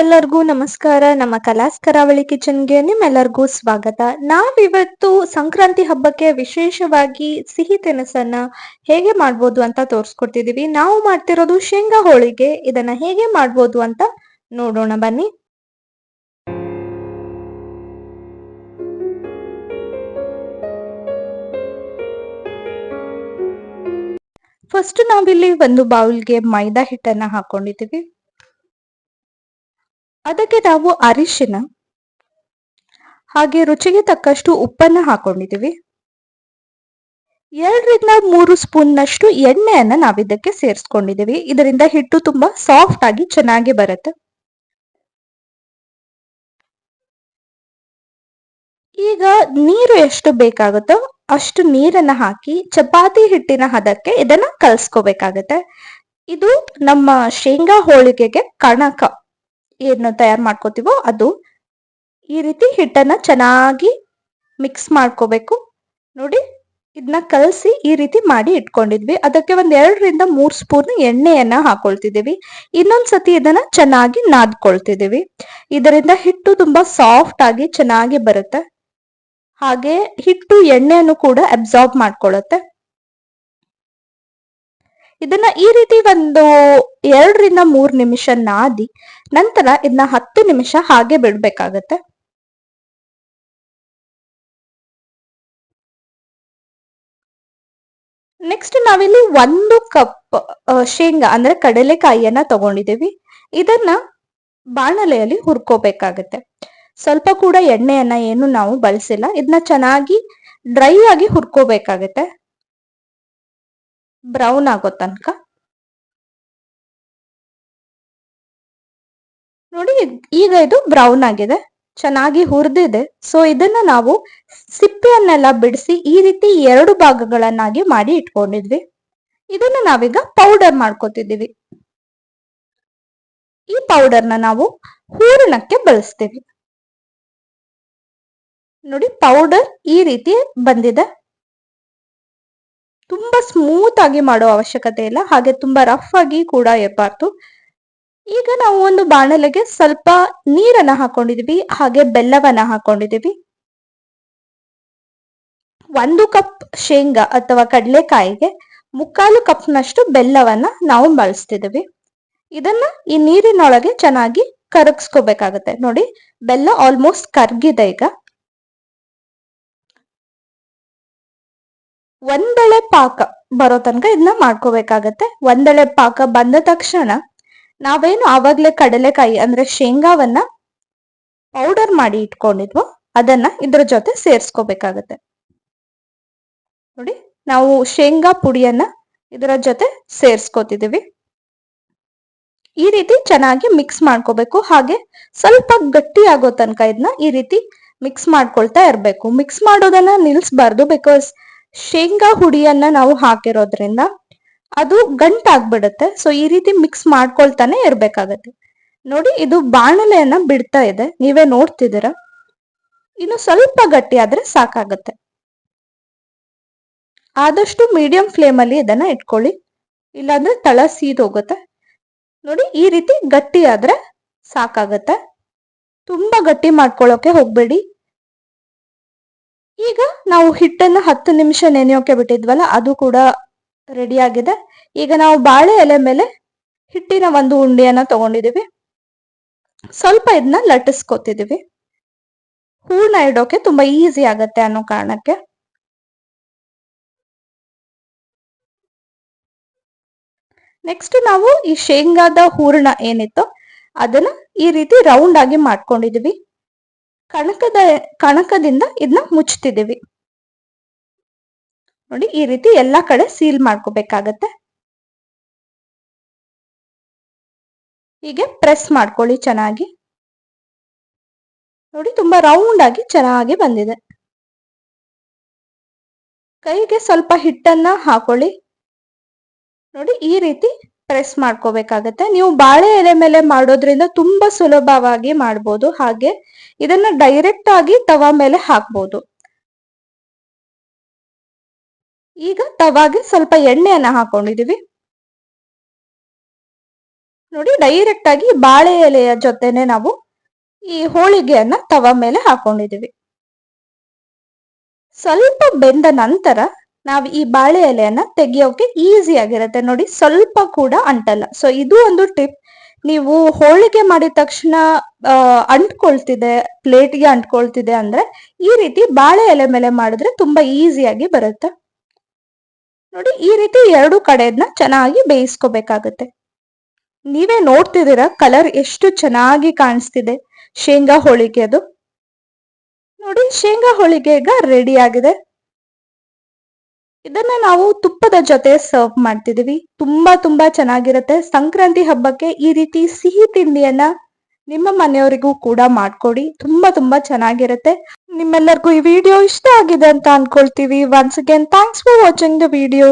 ಎಲ್ಲರಿಗೂ ನಮಸ್ಕಾರ. ನಮ್ಮ ಕಲಾಸ್ ಕರಾವಳಿ ಕಿಚನ್ಗೆ ನಿಮ್ಮೆಲ್ಲರಿಗೂ ಸ್ವಾಗತ. ನಾವಿವತ್ತು ಸಂಕ್ರಾಂತಿ ಹಬ್ಬಕ್ಕೆ ವಿಶೇಷವಾಗಿ ಸಿಹಿ ತಿನಿಸನ್ನ ಹೇಗೆ ಮಾಡ್ಬೋದು ಅಂತ ತೋರಿಸ್ಕೊಡ್ತಿದೀವಿ. ನಾವು ಮಾಡ್ತಿರೋದು ಶೇಂಗಾ ಹೋಳಿಗೆ. ಇದನ್ನ ಹೇಗೆ ಮಾಡ್ಬೋದು ಅಂತ ನೋಡೋಣ, ಬನ್ನಿ. ಫಸ್ಟ್ ನಾವಿಲ್ಲಿ ಒಂದು ಬೌಲ್ಗೆ ಮೈದಾ ಹಿಟ್ಟನ್ನ ಹಾಕೊಂಡಿದ್ದೀವಿ. ಅದಕ್ಕೆ ನಾವು ಅರಿಶಿನ, ಹಾಗೆ ರುಚಿಗೆ ತಕ್ಕಷ್ಟು ಉಪ್ಪನ್ನ ಹಾಕೊಂಡಿದ್ದೀವಿ. ಎರಡರಿಂದ ಮೂರು ಸ್ಪೂನ್ ನಷ್ಟು ಎಣ್ಣೆಯನ್ನ ನಾವಿದಕ್ಕೆ ಸೇರಿಸ್ಕೊಂಡಿದ್ದೀವಿ. ಇದರಿಂದ ಹಿಟ್ಟು ತುಂಬಾ ಸಾಫ್ಟ್ ಆಗಿ ಚೆನ್ನಾಗಿ ಬರುತ್ತೆ. ಈಗ ನೀರು ಎಷ್ಟು ಬೇಕಾಗುತ್ತೋ ಅಷ್ಟು ನೀರನ್ನ ಹಾಕಿ ಚಪಾತಿ ಹಿಟ್ಟಿನ ಹದಕ್ಕೆ ಇದನ್ನ ಕಲ್ಸ್ಕೋಬೇಕಾಗತ್ತೆ. ಇದು ನಮ್ಮ ಶೇಂಗಾ ಹೋಳಿಗೆಗೆ ಕಣಕ. ಏನು ತಯಾರು ಮಾಡ್ಕೋತೀವೋ ಅದು ಈ ರೀತಿ ಹಿಟ್ಟನ್ನ ಚೆನ್ನಾಗಿ ಮಿಕ್ಸ್ ಮಾಡ್ಕೋಬೇಕು. ನೋಡಿ ಇದನ್ನ ಕಲಸಿ ಈ ರೀತಿ ಮಾಡಿ ಇಟ್ಕೊಂಡಿದ್ವಿ. ಅದಕ್ಕೆ ಒಂದ್ ಎರಡರಿಂದ ಮೂರ್ ಸ್ಪೂನ್ ಎಣ್ಣೆಯನ್ನ ಇನ್ನೊಂದು ಸತಿ ಇದನ್ನ ಚೆನ್ನಾಗಿ ನಾದ್ಕೊಳ್ತಿದ್ದೀವಿ. ಇದರಿಂದ ಹಿಟ್ಟು ತುಂಬಾ ಸಾಫ್ಟ್ ಆಗಿ ಚೆನ್ನಾಗಿ ಬರುತ್ತೆ. ಹಾಗೆ ಹಿಟ್ಟು ಎಣ್ಣೆಯನ್ನು ಕೂಡ ಅಬ್ಸಾರ್ಬ್ ಮಾಡ್ಕೊಳ್ಳುತ್ತೆ ಇದನ್ನ ಈ ರೀತಿ ಒಂದು ಎರಡರಿಂದ ಮೂರ್ ನಿಮಿಷ ನಾದಿ ನಂತರ ಇದನ್ನ ಹತ್ತು ನಿಮಿಷ ಹಾಗೆ ಬಿಡ್ಬೇಕಾಗತ್ತೆ. ನೆಕ್ಸ್ಟ್ ನಾವಿಲ್ಲಿ ಒಂದು ಕಪ್ ಶೇಂಗಾ ಅಂದ್ರೆ ಕಡಲೆಕಾಯಿಯನ್ನ ತಗೊಂಡಿದ್ದೀವಿ ಇದನ್ನ ಬಾಣಲೆಯಲ್ಲಿ ಹುರ್ಕೋಬೇಕಾಗತ್ತೆ. ಸ್ವಲ್ಪ ಕೂಡ ಎಣ್ಣೆಯನ್ನ ಏನು ನಾವು ಬಳಸಿಲ್ಲ. ಇದನ್ನ ಚೆನ್ನಾಗಿ ಡ್ರೈ ಆಗಿ ಹುರ್ಕೋಬೇಕಾಗತ್ತೆ. ಬ್ರೌನ್ ಆಗೋ ತನಕ. ನೋಡಿ, ಈಗ ಇದು ಬ್ರೌನ್ ಆಗಿದೆ. ಚೆನ್ನಾಗಿ ಹುರಿದಿದೆ. ಸೊ ಇದನ್ನ ನಾವು ಸಿಪ್ಪೆಯನ್ನೆಲ್ಲ ಬಿಡಿಸಿ ಈ ರೀತಿ ಎರಡು ಭಾಗಗಳನ್ನಾಗಿ ಮಾಡಿ ಇಟ್ಕೊಂಡಿದ್ವಿ. ಇದನ್ನ ನಾವೀಗ ಪೌಡರ್ ಮಾಡ್ಕೋತಿದ್ದೀವಿ. ಈ ಪೌಡರ್ನ ನಾವು ಹೂರಣಕ್ಕೆ ಬಳಸ್ತೀವಿ. ನೋಡಿ ಪೌಡರ್ ಈ ರೀತಿ ಬಂದಿದೆ. ತುಂಬಾ ಸ್ಮೂತ್ ಆಗಿ ಮಾಡೋ ಅವಶ್ಯಕತೆ ಇಲ್ಲ. ಹಾಗೆ ತುಂಬಾ ರಫ್ ಆಗಿ ಕೂಡ ಇರಬಾರ್ದು ಈಗ ನಾವು ಒಂದು ಬಾಣಲೆಗೆ ಸ್ವಲ್ಪ ನೀರನ್ನ ಹಾಕೊಂಡಿದೀವಿ. ಹಾಗೆ ಬೆಲ್ಲವನ್ನ ಹಾಕೊಂಡಿದೀವಿ. ಒಂದು ಕಪ್ ಶೇಂಗಾ ಅಥವಾ ಕಡಲೆಕಾಯಿಗೆ ಮುಕ್ಕಾಲು ಕಪ್ನಷ್ಟು ಬೆಲ್ಲವನ್ನ ನಾವು ಬಳಸ್ತಿದೀವಿ. ಇದನ್ನ ಈ ನೀರಿನೊಳಗೆ ಚೆನ್ನಾಗಿ ಕರಗಿಸ್ಕೋಬೇಕಾಗತ್ತೆ. ನೋಡಿ, ಬೆಲ್ಲ ಆಲ್ಮೋಸ್ಟ್ ಕರ್ಗಿದೆ ಈಗ. ಒಂದೆಳೆ ಪಾಕ ಬರೋ ತನಕ ಇದನ್ನ ಮಾಡ್ಕೋಬೇಕಾಗತ್ತೆ. ಒಂದೆಳೆ ಪಾಕ ಬಂದ ತಕ್ಷಣ ನಾವೇನು ಆವಾಗ್ಲೇ ಕಡಲೆಕಾಯಿ ಅಂದ್ರೆ ಶೇಂಗಾವನ್ನ ಪೌಡರ್ ಮಾಡಿ ಇಟ್ಕೊಂಡಿದ್ವು ಅದನ್ನ ಇದ್ರ ಜೊತೆ ಸೇರ್ಸ್ಕೋಬೇಕಾಗತ್ತೆ. ನೋಡಿ, ನಾವು ಶೇಂಗಾ ಪುಡಿಯನ್ನ ಇದರ ಜೊತೆ ಸೇರ್ಸ್ಕೋತಿದೀವಿ ಈ ರೀತಿ ಚೆನ್ನಾಗಿ ಮಿಕ್ಸ್ ಮಾಡ್ಕೋಬೇಕು. ಹಾಗೆ ಸ್ವಲ್ಪ ಗಟ್ಟಿ ಆಗೋ ತನಕ ಇದನ್ನ ಈ ರೀತಿ ಮಿಕ್ಸ್ ಮಾಡ್ಕೊಳ್ತಾ ಇರ್ಬೇಕು. ಮಿಕ್ಸ್ ಮಾಡೋದನ್ನ ನಿಲ್ಸ್ಬಾರ್ದು ಬಿಕಾಸ್ ಶೇಂಗಾ ಹುಡಿಯನ್ನ ನಾವು ಹಾಕಿರೋದ್ರಿಂದ ಅದು ಗಂಟಾಗ್ಬಿಡುತ್ತೆ. ಸೊ ಈ ರೀತಿ ಮಿಕ್ಸ್ ಮಾಡ್ಕೊಳ್ತಾನೆ ಇರ್ಬೇಕಾಗತ್ತೆ. ನೋಡಿ, ಇದು ಬಾಣಲೆಯನ್ನ ಬಿಡ್ತಾ ಇದೆ. ನೀವೇ ನೋಡ್ತಿದ್ದೀರ? ಇನ್ನು ಸ್ವಲ್ಪ ಗಟ್ಟಿ ಆದ್ರೆ ಸಾಕಾಗತ್ತೆ. ಆದಷ್ಟು ಮೀಡಿಯಂ ಫ್ಲೇಮ್ ಅಲ್ಲಿ ಇದನ್ನ ಇಟ್ಕೊಳ್ಳಿ. ಇಲ್ಲಾಂದ್ರೆ ತಳ ಸೀದೋಗುತ್ತೆ ನೋಡಿ, ಈ ರೀತಿ ಗಟ್ಟಿ ಆದ್ರೆ ಸಾಕಾಗತ್ತೆ. ತುಂಬಾ ಗಟ್ಟಿ ಮಾಡ್ಕೊಳ್ಳೋಕೆ ಹೋಗ್ಬೇಡಿ. ಈಗ ನಾವು ಹಿಟ್ಟನ್ನ ಹತ್ತು ನಿಮಿಷ ನೆನೆಯೋಕೆ ಬಿಟ್ಟಿದ್ವಲ್ಲ, ಅದು ಕೂಡ ರೆಡಿ ಆಗಿದೆ. ಈಗ ನಾವು ಬಾಳೆ ಎಲೆ ಮೇಲೆ ಹಿಟ್ಟಿನ ಒಂದು ಉಂಡೆಯನ್ನ ತಗೊಂಡಿದೀವಿ ಸ್ವಲ್ಪ ಇದನ್ನ ಲಟ್ಟಿಸ್ಕೊತಿದೀವಿ ಹೂರ್ಣ ಇಡೋಕೆ ತುಂಬಾ ಈಸಿ ಆಗತ್ತೆ ಅನ್ನೋ ಕಾರಣಕ್ಕೆ. ನೆಕ್ಸ್ಟ್ ನಾವು ಈ ಶೇಂಗಾದ ಹೂರ್ಣ ಏನಿತ್ತು ಅದನ್ನ ಈ ರೀತಿ ರೌಂಡ್ ಆಗಿ ಮಾಡ್ಕೊಂಡಿದೀವಿ ಕಣಕದ, ಕಣಕದಿಂದ ಇದನ್ನ ಮುಚ್ಚುತ್ತಿದ್ದೀವಿ ನೋಡಿ, ಈ ರೀತಿ ಎಲ್ಲಾ ಕಡೆ ಸೀಲ್ ಮಾಡ್ಕೋಬೇಕಾಗತ್ತೆ. ಹೀಗೆ ಪ್ರೆಸ್ ಮಾಡ್ಕೊಳ್ಳಿ ಚೆನ್ನಾಗಿ. ನೋಡಿ, ತುಂಬಾ ರೌಂಡ್ ಆಗಿ ಚೆನ್ನಾಗಿ ಬಂದಿದೆ. ಕೈಗೆ ಸ್ವಲ್ಪ ಹಿಟ್ಟನ್ನ ಹಾಕೊಳ್ಳಿ. ನೋಡಿ, ಈ ರೀತಿ ಪ್ರೆಸ್ ಮಾಡ್ಕೋಬೇಕಾಗತ್ತೆ. ನೀವು ಬಾಳೆ ಎಲೆ ಮೇಲೆ ಮಾಡೋದ್ರಿಂದ ತುಂಬಾ ಸುಲಭವಾಗಿ ಮಾಡ್ಬೋದು. ಹಾಗೆ ಇದನ್ನ ಡೈರೆಕ್ಟ್ ಆಗಿ ತವಾ ಮೇಲೆ ಹಾಕ್ಬೋದು. ಈಗ ತವಾಗೆ ಸ್ವಲ್ಪ ಎಣ್ಣೆಯನ್ನ ಹಾಕೊಂಡಿದೀವಿ. ನೋಡಿ ಡೈರೆಕ್ಟ್ ಆಗಿ ಬಾಳೆ ಎಲೆಯ ಜೊತೆನೆ ನಾವು ಈ ಹೋಳಿಗೆಯನ್ನ ತವ ಮೇಲೆ ಹಾಕೊಂಡಿದೀವಿ. ಸ್ವಲ್ಪ ಬೆಂದ ನಂತರ ನಾವು ಈ ಬಾಳೆ ಎಲೆಯನ್ನ ತೆಗಿಯೋಕೆ ಈಸಿ ಆಗಿರುತ್ತೆ ನೋಡಿ, ಸ್ವಲ್ಪ ಕೂಡ ಅಂಟಲ್ಲ. ಸೊ ಇದು ಒಂದು ಟಿಪ್ ನೀವು ಹೋಳಿಗೆ ಮಾಡಿದ ತಕ್ಷಣ ಅಂಟ್ಕೊಳ್ತಿದೆ ಪ್ಲೇಟ್ಗೆ ಅಂಟ್ಕೊಳ್ತಿದೆ ಅಂದ್ರೆ ಈ ರೀತಿ ಬಾಳೆ ಎಲೆ ಮೇಲೆ ಮಾಡಿದ್ರೆ ತುಂಬಾ ಈಸಿಯಾಗಿ ಬರುತ್ತೆ. ನೋಡಿ, ಈ ರೀತಿ ಎರಡು ಕಡೆದನ್ನ ಚೆನ್ನಾಗಿ ಬೇಯಿಸ್ಕೋಬೇಕಾಗತ್ತೆ. ನೀವೇ ನೋಡ್ತಿದ್ದೀರ ಕಲರ್ ಎಷ್ಟು ಚೆನ್ನಾಗಿ ಕಾಣಿಸ್ತಿದೆ. ಶೇಂಗಾ ಹೋಳಿಗೆ ಅದು ನೋಡಿ, ಶೇಂಗಾ ಹೋಳಿಗೆ ರೆಡಿ ಆಗಿದೆ. ಇದನ್ನ ನಾವು ತುಪ್ಪದ ಜೊತೆ ಸರ್ವ್ ಮಾಡ್ತಿದೀವಿ. ತುಂಬಾ ತುಂಬಾ ಚೆನ್ನಾಗಿರುತ್ತೆ. ಸಂಕ್ರಾಂತಿ ಹಬ್ಬಕ್ಕೆ ಈ ರೀತಿ ಸಿಹಿ ತಿಂಡಿಯನ್ನ ನಿಮ್ಮ ಮನೆಯವರಿಗೂ ಕೂಡ ಮಾಡ್ಕೊಡಿ. ತುಂಬಾ ತುಂಬಾ ಚೆನ್ನಾಗಿರುತ್ತೆ. ನಿಮ್ಮೆಲ್ಲರಿಗೂ ಈ ವಿಡಿಯೋ ಇಷ್ಟ ಆಗಿದೆ ಅಂತ ಅನ್ಕೊಳ್ತೀವಿ. Once again thanks for watching the video